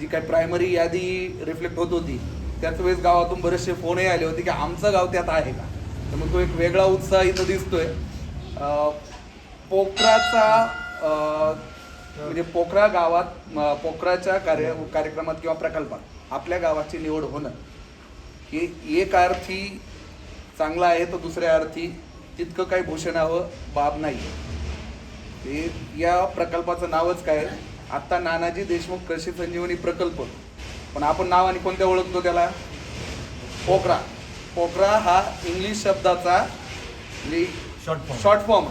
जी काय प्रायमरी यादी रिफ्लेक्ट होत होती त्याच वेळेस गावातून बरेचसे फोनही आले होते की आमचं गाव त्यात आहे का? तर मग तो एक वेगळा उत्साह इथं दिसतोय. पोखराचा म्हणजे पोखरा गावात पोखराच्या कार्य कार्यक्रमात किंवा प्रकल्पात आपल्या गावाची निवड होणं. हे एक अर्थी चांगला आहे तर दुसऱ्या अर्थी तितकं काही भूषणावं बाब नाही ते या प्रकल्पाचं नावच काय आहे? आत्ता नानाजी देशमुख कृषी संजीवनी प्रकल्प. पण आपण नावाने कोणत्या ओळखतो त्याला? पोखरा पोखरा हा इंग्लिश शब्दाचा शॉर्ट फॉर्म शॉर्ट फॉर्म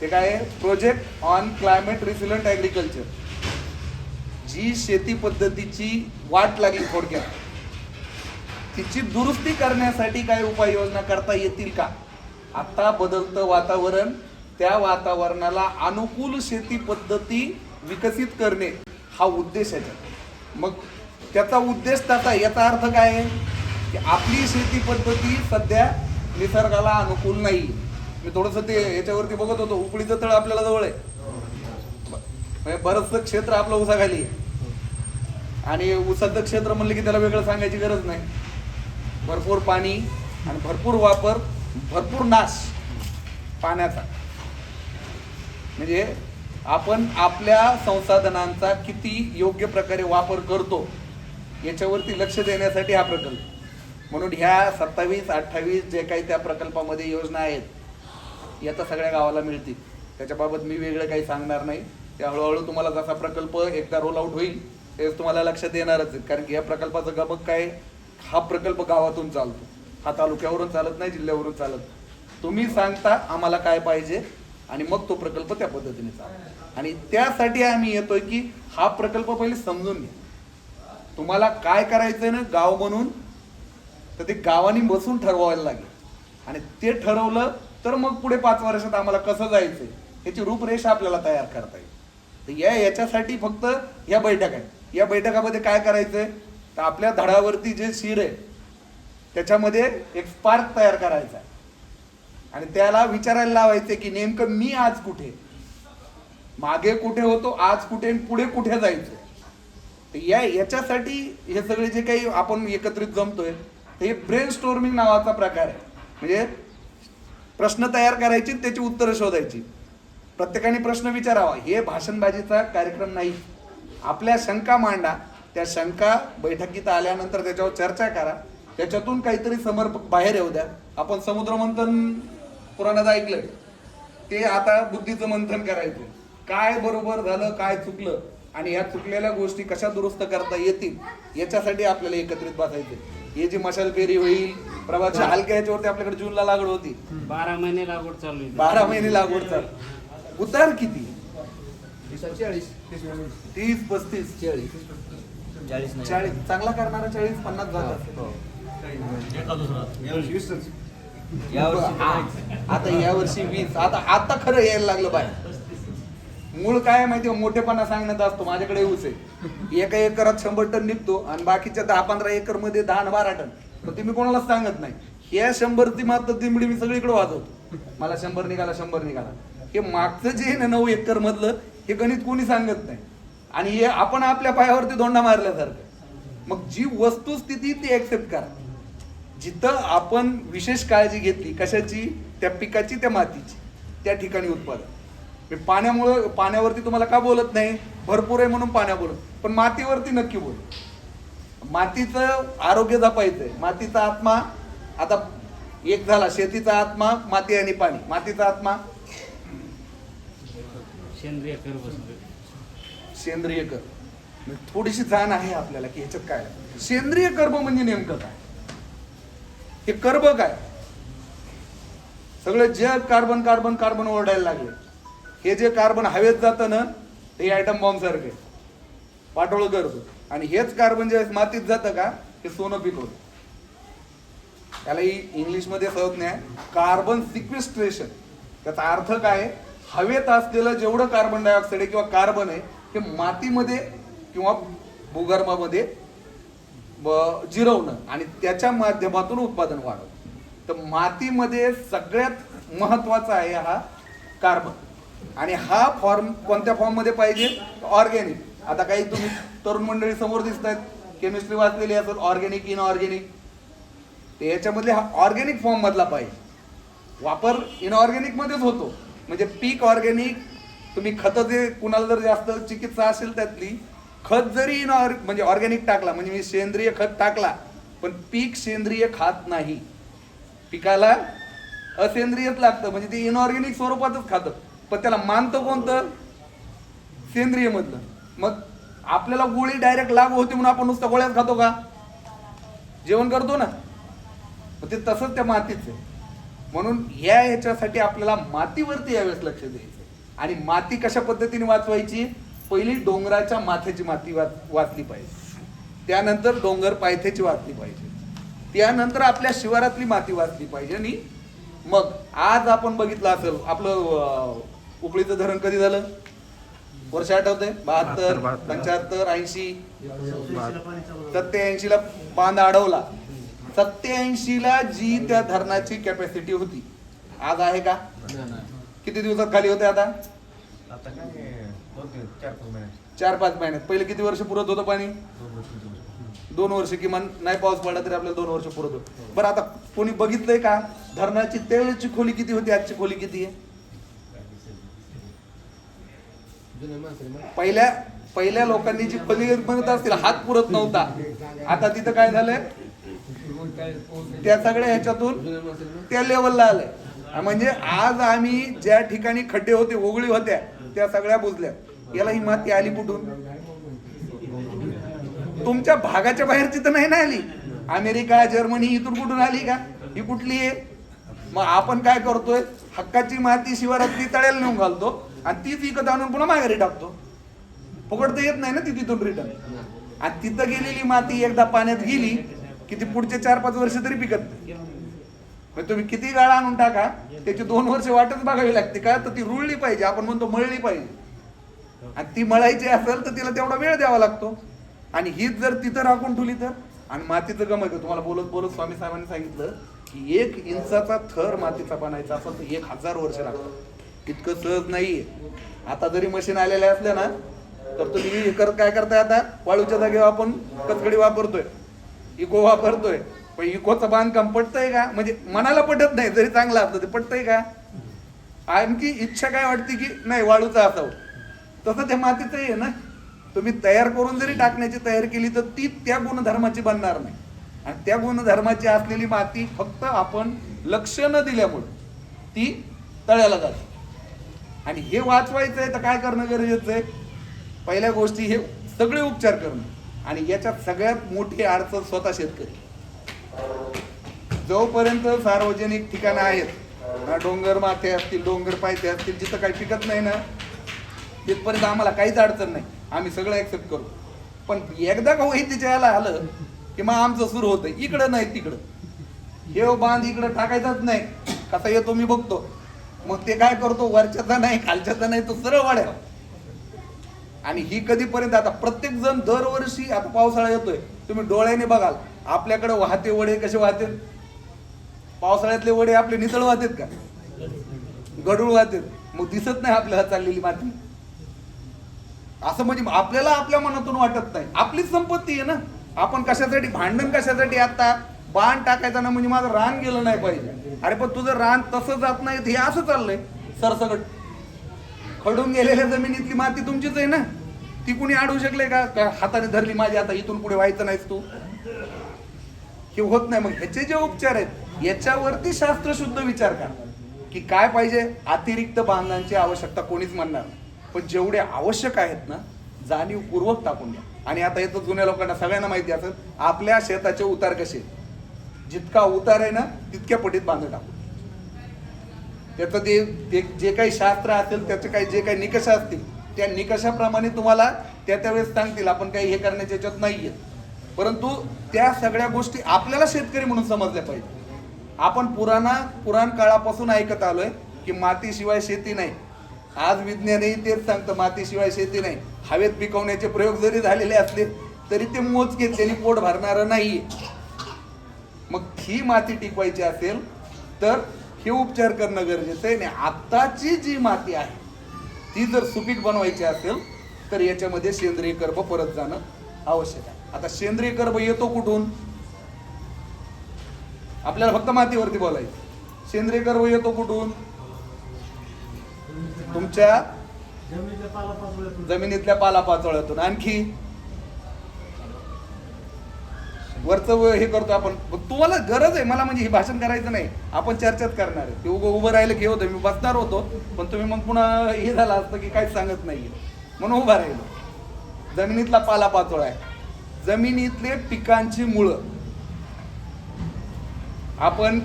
ते काय आहे? Project on climate resilient agriculture जी शेती पद्धतीची वाट लागली थोडक्यात. तिची दुरुस्ती करण्यासाठी काय उपाययोजना करता येतील का? आता बदलतं वातावरण त्या वातावरणाला अनुकूल शेती पद्धती विकसित करणे हा उद्देश आहे. मग त्याचा उद्देश त्याचा याचा अर्थ काय आहे? की आपली शेती पद्धती सध्या निसर्गाला अनुकूल नाही. मी थोडंसं ते याच्यावरती बघत होतो. उकळीचं तळ आपल्याला जवळ आहे. म्हणजे बरंचसं क्षेत्र आपलं उसाखाली आणि उसाचं क्षेत्र म्हणलं की त्याला वेगळं सांगायची गरज नाही. भरपूर पाणी आणि भरपूर वापर भरपूर नाश पाण्याचा. म्हणजे आपण आपल्या संसाधनांचा किती योग्य प्रकारे वापर करतो याच्यावरती लक्ष देण्यासाठी हा प्रकल्प. म्हणून ह्या सत्तावीस अठ्ठावीस जे काही त्या प्रकल्पामध्ये योजना आहेत या तर सगळ्या गावाला मिळतील. त्याच्याबाबत मी वेगळं काही सांगणार नाही. ते हळूहळू तुम्हाला जसा प्रकल्प एकदा रोल आउट होईल तेच तुम्हाला लक्षात येणारच आहे. कारण की या प्रकल्पाचं गमक काय? हा प्रकल्प गावातून चालतो. हा तालुक्यावरून चालत नाही जिल्ह्यावरून चालत तुम्ही सांगता आम्हाला काय पाहिजे आणि मग तो प्रकल्प त्या पद्धतीने चालतो. आणि त्यासाठी आम्ही येतोय की हा प्रकल्प पहिले समजून घ्या. तुम्हाला काय करायचं ना गाव म्हणून तर ते गावाने बसून ठरवायला लागेल. आणि ते ठरवलं तर मग पुढे पाच वर्षात आम्हाला कसं जायचंय याची रूपरेषा आपल्याला तयार करता येईल. तर या याच्यासाठी फक्त या बैठक आहे. या बैठकामध्ये काय करायचंय तर आपल्या धडावरती जे शिर आहे त्याच्यामध्ये एक स्पार्क तयार करायचा आहे. आणि त्याला विचारायला लावायचे की नेमकं मी आज कुठे मागे कुठे होतो आज कुठे आणि पुढे कुठे जायचं? तर या याच्यासाठी हे सगळे जे काही आपण एकत्रित जमतोय हे ब्रेन स्टोर्मिंग नावाचा प्रकार आहे. म्हणजे प्रश्न तयार करायचे त्याची उत्तरं शोधायची. प्रत्येकाने प्रश्न विचारावा. हे भाषणबाजीचा कार्यक्रम नाही. आपल्या शंका मांडा. त्या शंका बैठकीत आल्यानंतर त्याच्यावर चर्चा करा. त्याच्यातून काहीतरी समर्पक बाहेर येऊ द्या. आपण समुद्रमंथन पुराणात ऐकलं ते आता बुद्धीचं मंथन करायचं काय बरोबर झालं काय चुकलं आणि ह्या चुकलेल्या गोष्टी कशा दुरुस्त करता येतील याच्यासाठी आपल्याला एकत्रित बसायचे हे जी मशाल फेरी होईल प्रभातच्या हलक्या याच्यावरती आपल्याकडे जूनला लागवड होती. बारा महिने लागवड चालू आहे. बारा महिने लागवड चाल. उतार किती? चाळीस तीस पस्तीस? चाळीस. चाळीस नाही. चाळीस. चांगला करणारा चाळीस पन्नास झाला हो. एका दुसरा. यावर्षी आता या वर्षी वीस. आता आता खरं यायला लागलं बाय मूळ काय आहे माहिती मोठेपणा सांगण्यात असतो. माझ्याकडे ऊस आहे. एका एकरात शंभर टन निघतो आणि बाकीच्या दहा पंधरा एकरमध्ये दहा आणि बारा टन. तर ते मी कोणालाच सांगत नाही. या शंभरची मात्र दिमडी मी सगळीकडे वाजवतो. मला शंभर निघाला शंभर निघाला. हे मागचं जे आहे ना नऊ एकर मधलं हे गणित कोणी सांगत नाही. आणि हे आपण आपल्या पायावरती दोंडा मारल्यासारखं. मग जी वस्तुस्थिती ती ऍक्सेप्ट करा. जिथं आपण विशेष काळजी घेतली कशाची? त्या पिकाची त्या मातीची. त्या ठिकाणी उत्पादन. मी पाण्यामुळं पाण्यावरती तुम्हाला का बोलत नाही? भरपूर आहे म्हणून पाण्या बोलत. पण मातीवरती नक्की बोल. मातीचं आरोग्य जपायचंय. मातीचा आत्मा आता एक झाला शेतीचा आत्मा माती आणि पाणी. मातीचा आत्मा? सेंद्रिय कर सेंद्रिय कर. म्हणजे थोडीशी जाण आहे आपल्याला की ह्याच्यात काय? आहे. सेंद्रिय कर्म म्हणजे नेमकं काय? हे कर्म काय? सगळं जग कार्बन कार्बन कार्बन ओरडायला लागले हे जे कार्बन हवेत जातं ना ते आयटम बॉम्ब सारखे. पाठोळ करतो. आणि हेच कार्बन ज्यावेळेस मातीत जातं का हे सोनं पिकवतं त्याला इंग्लिशमध्ये संज्ञा आहे कार्बन सिक्विस्ट्रेशन त्याचा अर्थ काय? हवेत असलेलं जेवढं कार्बन डायऑक्साईड आहे किंवा कार्बन आहे हे मातीमध्ये किंवा भूगर्भामध्ये ब- जिरवणं आणि त्याच्या माध्यमातून उत्पादन वाढवणं. तर मातीमध्ये सगळ्यात महत्त्वाचा आहे हा कार्बन आणि हा फॉर्म कोणत्या फॉर्ममध्ये पाहिजे? ऑर्गॅनिक आता काही तुम्ही तरुण मंडळी समोर दिसत आहेत केमिस्ट्री वाचलेली असेल ऑर्गॅनिक इनऑर्गॅनिक याच्यामध्ये ते याच्यामधले हा ऑर्गॅनिक फॉर्म मधला पाहिजे. वापर इनऑर्गॅनिक मध्येच होतो. म्हणजे पीक ऑर्गॅनिक तुम्ही खत जे कुणाला जर जास्त चिकित्सा असेल त्यातली खत जरी इन म्हणजे ऑर्गॅनिक टाकला म्हणजे मी सेंद्रिय खत टाकला पण पीक सेंद्रिय खात नाही. पिकाला असेंद्रियच लागतं म्हणजे ते इनऑर्गॅनिक स्वरूपातच खातं. पण त्याला मानतं कोणतं? सेंद्रिय मधलं मग आपल्याला गोळी डायरेक्ट लागू होती म्हणून आपण नुसतं गोळ्यात खातो का? जेवण करतो ना. मग ते तसंच त्या मातीचं आहे. म्हणून या ह्याच्यासाठी आपल्याला मातीवरती यावेळेस लक्ष द्यायचं आणि माती कशा पद्धतीने वाचवायची? पहिली डोंगराच्या माथ्याची माती वाच वाचली पाहिजे. त्यानंतर डोंगर पायथ्याची वाचली पाहिजे. त्यानंतर आपल्या शिवारातली माती वाचली पाहिजे. आणि मग आज आपण बघितलं असेल आपलं उकळीचं धरण कधी झालं? वर्ष आठवतंय? बहात्तर पंच्याहत्तर ऐंशी. सत्याऐंशी ला बांध अडवला. सत्याऐंशी ला जी त्या धरणाची कॅपॅसिटी होती. आज आहे का? किती दिवसात खाली होते आता? आता काय दोन तीन चार पाच महिने. चार पाच महिन्यात पहिले किती वर्ष पुरत होतं पाणी? दोन वर्ष किमान. नाही पाऊस पडला तरी आपल्याला दोन वर्ष पुरत होतं. बरं आता कोणी बघितलंय का? धरणाची त्यावेळेची खोली किती होती? आजची खोली किती आहे? पहिल्या पहिल्या लोकांनी जी खोली म्हणत असतील हात पुरत नव्हता. आता तिथं काय झालंय? त्या सगळ्या ह्याच्यातून त्या लेवलला आलंय. म्हणजे आज आम्ही ज्या ठिकाणी खड्डे होते ओघळी होत्या त्या सगळ्या बुजल्या. याला ही माती आली कुठून? तुमच्या भागाच्या बाहेरची तर नाही ना आली? अमेरिका जर्मनी इथून कुठून आली का? ही कुठली आहे? मग आपण काय करतोय? हक्काची माती शिवारातली तळ्याला नेऊन घालतो. आणि तीच विकत आणून पुन्हा माघारी टाकतो. फुकट तर येत नाही ना ती तिथून रिटर्न आणि तिथं गेलेली माती एकदा पाण्यात गेली की ती पुढचे चार पाच वर्ष तरी पिकत नाही. मग तुम्ही किती गाळा आणून टाका त्याची दोन वर्ष वाटच बघावी लागते. का तर ती रुळली पाहिजे आपण म्हणतो मळली पाहिजे. आणि ती मळायची असेल तर तिला तेवढा वेळ द्यावा लागतो. आणि हीच जर तिथं राखून ठेवली तर आणि मातीचं गमत तुम्हाला बोलत बोलत स्वामी साहेबांनी सांगितलं की एक इंचाचा थर मातीचा बनायचा असेल तर एक हजार वर्ष लागतं इतकं सहज नाही आता जरी मशीन आलेल्या असल्या ना तर तुम्ही हे करत काय करताय आता? वाळूच्या जागेवर आपण कचकडी वापरतोय. इको वापरतोय. पण इकोचं बांधकाम पटतंय का? म्हणजे मनाला पटत नाही जरी चांगलं असलं ते पटतंय का? आणखी इच्छा काय वाटते की नाही वाळूचं असावं? तसं त्या मातीचं आहे ना. तुम्ही तयार करून जरी टाकण्याची तयारी केली तर ती त्या गुणधर्माची बनणार नाही. आणि त्या गुणधर्माची असलेली माती फक्त आपण लक्ष न दिल्यामुळे ती तळ्याला जाते. आणि हे वाचवायचं आहे तर काय करणं गरजेचं आहे? पहिल्या गोष्टी हे सगळे उपचार करणं. आणि याच्यात सगळ्यात मोठी अडचण स्वतः शेतकरी. जोपर्यंत सार्वजनिक ठिकाणं आहेत ना डोंगर माथे असतील डोंगर पायथे असतील जिथं काही पिकत नाही ना तिथपर्यंत आम्हाला काहीच अडचण नाही. आम्ही सगळं ऍक्सेप्ट करू. पण एकदा का तिच्या याला आलं की मग आमचं सुरू होतं इकडं नाही तिकडं. हे बांध इकडं टाकायचाच नाही. कसा येतो मी बघतो. मग ते काय करतो वरच्याचा नाही खालच्याचा नाही तो सरळ वाड्या आणि ही कधीपर्यंत आता प्रत्येक जण दरवर्षी आता पावसाळा येतोय. तुम्ही डोळ्याने बघाल आपल्याकडे वाहते वडे कसे वाहते पावसाळ्यातले वडे आपले नितळ वाहतेत का? गडूळ वाहतेत. मग दिसत नाही आपल्याला चाललेली माती. असं म्हणजे आपल्याला आपल्या मनातून वाटत नाही. आपलीच संपत्ती आहे ना. आपण कशासाठी भांडण कशासाठी आता बाण टाकायचा ना म्हणजे माझं रान गेलं नाही पाहिजे. अरे पण तुझं रान तसं जात नाही हे असं चाललंय. सरसकट. खडून गेलेल्या जमिनीतली माती तुमचीच आहे ना? ती कुणी अडवू शकले का? हाताने धरली माझी आता इथून पुढे व्हायचं नाहीस तू? हे होत नाही. मग ह्याचे जे उपचार आहेत याच्यावरती शास्त्रशुद्ध विचार करा. की काय पाहिजे? अतिरिक्त बांधांची आवश्यकता कोणीच म्हणणार नाही. पण जेवढे आवश्यक आहेत ना जाणीवपूर्वक टाकून द्या. आणि आता येतं जुन्या लोकांना सगळ्यांना माहिती असेल आपल्या शेताचे उतार कसे? जितका उतार आहे ना तितक्या पटीत बांध टाकू. त्याचं ते जे काही शास्त्र असेल त्याचे काही जे काही निकष असतील त्या निकषाप्रमाणे तुम्हाला त्या त्यावेळेस सांगतील आपण काही हे करण्याच्या याच्यात आहे परंतु त्या सगळ्या गोष्टी आपल्याला शेतकरी म्हणून समजल्या पाहिजे. आपण पुराणा पुराण काळापासून ऐकत आलोय की मातीशिवाय शेती नाही. आज विज्ञानही तेच सांगतं मातीशिवाय शेती नाही. हवेत पिकवण्याचे प्रयोग जरी झालेले असले तरी ते मोजकेच त्यांनी पोट भरणारं नाहीये. मग ही माती टिकवायची असेल तर हे उपचार करणं गरजेचं आहे. आणि आत्ताची जी माती आहे ती जर सुपीक बनवायची असेल तर याच्यामध्ये सेंद्रिय कर्ब परत जाणं आवश्यक आहे. आता सेंद्रिय कर्ब येतो कुठून? आपल्याला फक्त मातीवरती बोलायचं सेंद्रिय कर्ब येतो कुठून? तुमच्या जमिनीतल्या पालापाचोळ्यातून. आणखी? वरचं व- हे करतो आपण. तुम्हाला गरज आहे. मला म्हणजे हे भाषण करायचं नाही. आपण चर्चाच करणार आहे. ते उभं उभं राहिलं की होतं. मी बसणार होतो. पण तुम्ही मग पुन्हा हे झालं असतं की काहीच सांगत नाही म्हणून उभा राहिलं. जमिनीतला पाला पाचोळा आहे. जमिनीतले पिकांची मुळं. आपण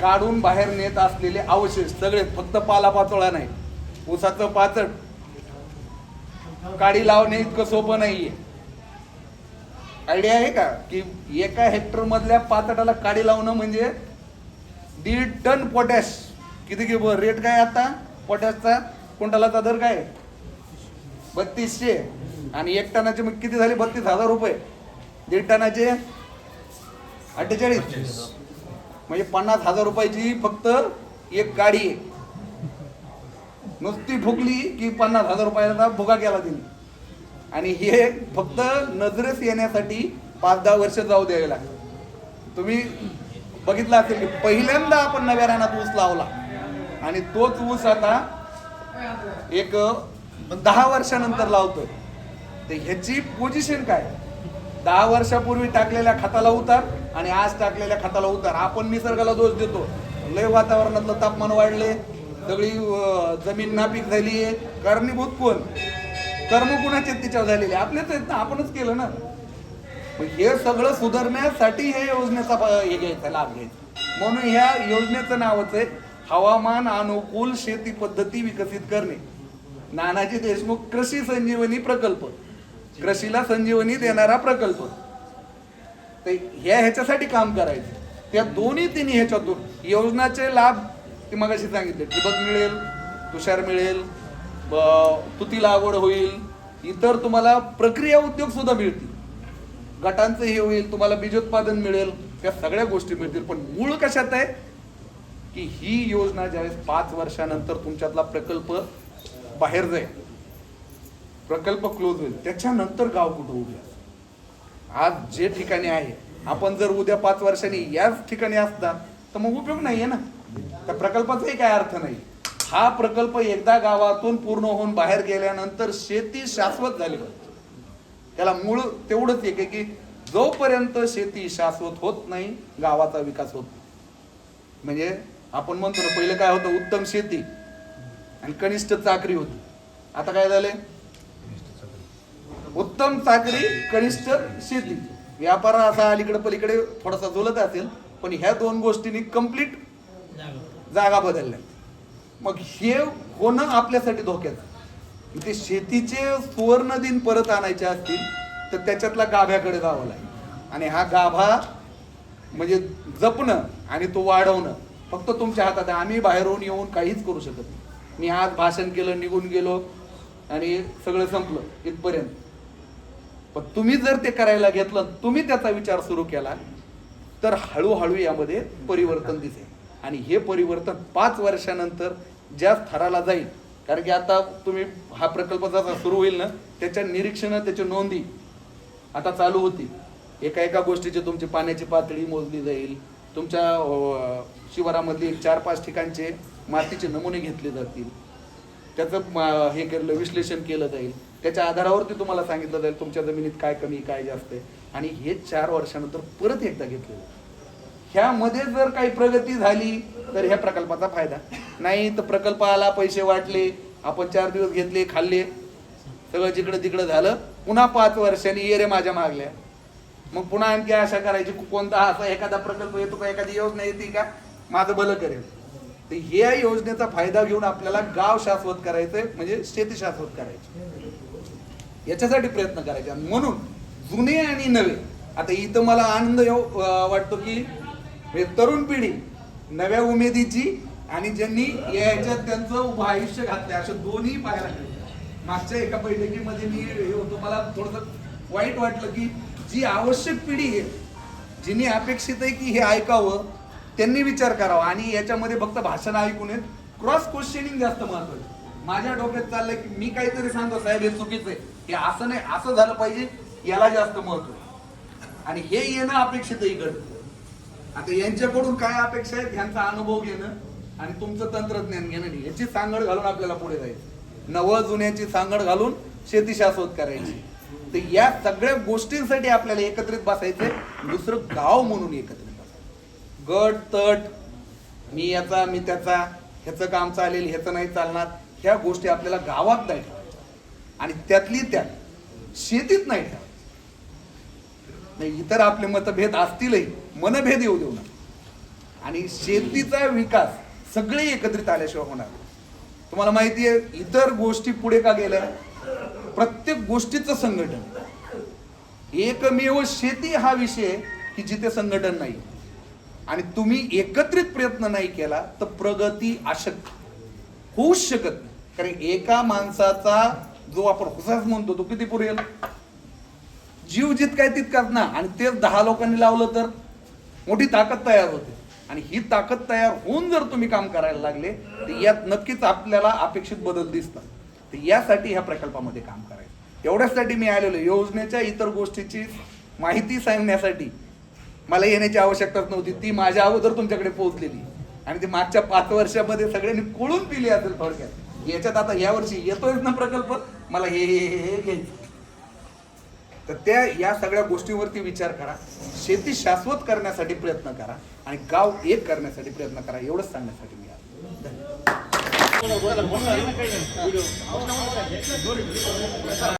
काढून बाहेर नेत असलेले अवशेष सगळे फक्त पाला पाचोळा नाही. ऊसाचं पाचट काडी लावणे इतकं सोपं नाहीये. आयडिया आहे का? की एका हेक्टर मधल्या काडी लावणं म्हणजे दीड टन पोटॅश किती कि रेट काय आता? पोटॅशचा क्विंटलाचा दर काय? बत्तीसशे. आणि एक टनाचे मग किती झाले? बत्तीस हजार रुपये. दीड टनाचे अठ्ठेचाळीस. म्हणजे पन्नास हजार रुपयाची फक्त एक गाडी. नुसती फुकली की पन्नास हजार रुपयाचा भुगा केला तिने. आणि हे फक्त नजरेस येण्यासाठी पाच दहा वर्ष जाऊ द्यावे लागतात. तुम्ही बघितलं असेल की पहिल्यांदा आपण नव्या रानात ऊस लावला. आणि तोच ऊस आता एक दहा वर्षानंतर लावतोय. तर ह्याची पोझिशन काय? दहा वर्षापूर्वी टाकलेल्या खताला उतार आणि आज टाकलेल्या खताला उतार. आपण निसर्गाला दोष देतो. लय वातावरणातलं तापमान वाढले सगळी जमीन नापीक झाली आहे कारणीभूत कोण? कर्म कुणाचे तिच्यावर झालेले? आपलेच आहेत ना आपणच केलं ना. हे सगळं सुधारण्यासाठी हे योजनेचा हे घ्यायचा लाभ घ्यायचा. म्हणून ह्या योजनेचं नावच आहे हवामान अनुकूल शेती पद्धती विकसित करणे. नानाजी देशमुख कृषी संजीवनी प्रकल्प. कृषीला संजीवनी देणारा प्रकल्प. ते ह्या ह्याच्यासाठी काम करायचं. त्या दोन्ही तिन्ही ह्याच्यातून योजनाचे लाभ ते मगाशी सांगितले ठिबक मिळेल तुषार मिळेल तुती लागवड होईल इतर तुम्हाला प्रक्रिया उद्योग सुद्धा मिळतील. गटांचं हे होईल तुम्हाला बीजोत्पादन मिळेल त्या सगळ्या गोष्टी मिळतील. पण मूळ कशात आहे? की ही योजना ज्यावेळेस पाच वर्षानंतर तुमच्यातला प्रकल्प बाहेर जाईल प्रकल्प क्लोज होईल त्याच्यानंतर गाव कुठं उभे आज जे ठिकाणी आहे आपण जर उद्या पाच वर्षांनी याच ठिकाणी असता तर मग उपयोग नाही आहे ना. त्या प्रकल्पाचाही काय अर्थ नाही. हा प्रकल्प एकदा गावातून पूर्ण होऊन बाहेर गेल्यानंतर शेती शाश्वत झाली पाहिजे. त्याला मूळ तेवढंच एक आहे की जोपर्यंत शेती शाश्वत होत नाही गावाचा विकास होत नाही. म्हणजे आपण म्हणतो ना पहिलं काय होतं उत्तम शेती आणि कनिष्ठ चाकरी होती. आता काय झाले उत्तम चाकरी कनिष्ठ शेती. व्यापार असा अलीकडे पलीकडे थोडासा झुलत असेल पण ह्या दोन गोष्टींनी कंप्लीट जागा बदलल्या. मग हे होणं आपल्यासाठी धोक्याचं. ते शेतीचे सुवर्ण दिन परत आणायचे असतील तर त्याच्यातला गाभ्याकडे जावं लागेल. आणि हा गाभा म्हणजे जपणं आणि तो वाढवणं फक्त तुमच्या हातात आहे. आम्ही बाहेरून येऊन काहीच करू शकत नाही. मी आज भाषण केलं निघून गेलो आणि सगळं संपलं इथपर्यंत. पण तुम्ही जर ते करायला घेतलं तुम्ही त्याचा विचार सुरू केला तर हळूहळू यामध्ये परिवर्तन दिसेल. आणि हे परिवर्तन पाच वर्षानंतर ज्या थराला जाईल कारण की आता तुम्ही हा प्रकल्प जसा सुरू होईल ना त्याच्या निरीक्षणं त्याची नोंदी आता चालू होती. एका एका गोष्टीची तुमची पाण्याची पातळी मोजली जाईल तुमच्या शिवारामधली चार पाच ठिकाणचे मातीचे नमुने घेतले जातील. त्याचं हे केलं विश्लेषण केलं जाईल. त्याच्या आधारावरती तुम्हाला सांगितलं जाईल तुमच्या जमिनीत काय कमी काय जास्त आहे. आणि हे चार वर्षानंतर परत एकदा घेतलं ह्यामध्ये जर काही प्रगती झाली तर ह्या प्रकल्पाचा फायदा. नाही तर प्रकल्प आला पैसे वाटले आपण चार दिवस घेतले खाल्ले. सगळं जिकडं तिकडं झालं. पुन्हा पाच वर्षांनी ये रे माझ्या मागल्या. मग पुन्हा आणखी आशा करायची कोणता असा एखादा प्रकल्प येतो का एखादी योजना येते का? माझं भलं करेल. तर ह्या योजनेचा फायदा घेऊन आपल्याला गाव शाश्वत करायचंय म्हणजे शेती शाश्वत करायची. याच्यासाठी प्रयत्न करायचे. म्हणून जुने आणि नवे. आता इथं मला आनंद येऊ वाटतो की हे तरुण पिढी नव्या उमेदीची आणि ज्यांनी याच्यात त्यांचं उभं आयुष्य घातलंय अशा दोन्ही पाहायला मिळतात मागच्या एका बैठकीमध्ये मी हे होतो मला थोडस वाईट वाटलं की जी आवश्यक पिढी आहे जिने अपेक्षित आहे की हे ऐकावं त्यांनी विचार करावा. आणि याच्यामध्ये फक्त भाषण ऐकून येत क्रॉस क्वेश्चनिंग जास्त महत्वाचं माझ्या डोक्यात चाललंय की मी काहीतरी सांगतो साहेब हे चुकीचं आहे. हे असं नाही असं झालं पाहिजे याला जास्त महत्त्व आणि हे येणं अपेक्षितही इकडं आता यांच्याकडून काय अपेक्षा आहेत ह्यांचा अनुभव घेणं आणि तुमचं तंत्रज्ञान घेणं याची सांगड घालून आपल्याला पुढे जायचं. नवं जुन्याची सांगड घालून शेती शाश्वत करायची. तर या सगळ्या गोष्टींसाठी आपल्याला एकत्रित बसायचे दुसरं गाव म्हणून एकत्रित बसायचं. गट तट मी याचा मी त्याचा ह्याचं काम चालेल ह्याचं नाही चालणार ह्या गोष्टी आपल्याला गावात नाही ठेवायच्या. आणि त्यातली त्यात शेतीत नाही ठेवायच्या. नाही इतर आपले मतभेद असतीलही मनभेद येऊ देऊ नका. आणि शेतीचा विकास सगळे एकत्रित आल्याशिवाय होणार तुम्हाला माहिती आहे इतर गोष्टी पुढे का गेल्या? प्रत्येक गोष्टीचं संघटन. एकमेव शेती हा विषय की जिथे संघटन नाही. आणि तुम्ही एकत्रित प्रयत्न नाही केला तर प्रगती अशक्य. होऊच शकत नाही. कारण एका माणसाचा जो आपण हुसास म्हणतो तो किती पुरेल? जीव जितकाय तितकाच ना. आणि तेच दहा लोकांनी लावलं तर मोठी ताकद तयार होते. आणि ही ताकद तयार होऊन जर तुम्ही काम करायला लागले तर यात नक्कीच आपल्याला अपेक्षित बदल दिसतात. तर यासाठी ह्या प्रकल्पामध्ये काम करायचं. एवढ्यासाठी मी आलेलो योजनेच्या इतर गोष्टीची माहिती सांगण्यासाठी मला येण्याची आवश्यकताच नव्हती. ती माझ्या अगोदर तुमच्याकडे पोहोचलेली. आणि ती मागच्या पाच वर्षामध्ये सगळ्यांनी कोळून दिली असेल थोडक्यात. याच्यात आता यावर्षी येतोयच ना प्रकल्प. मला हे हे हे घ्यायचं. तर त्या या सगळ्या गोष्टीवरती विचार करा शेती शाश्वत करण्यासाठी प्रयत्न करा आणि गाव एक करण्यासाठी प्रयत्न करा एवढंच सांगण्यासाठी मी आलो. धन्यवाद.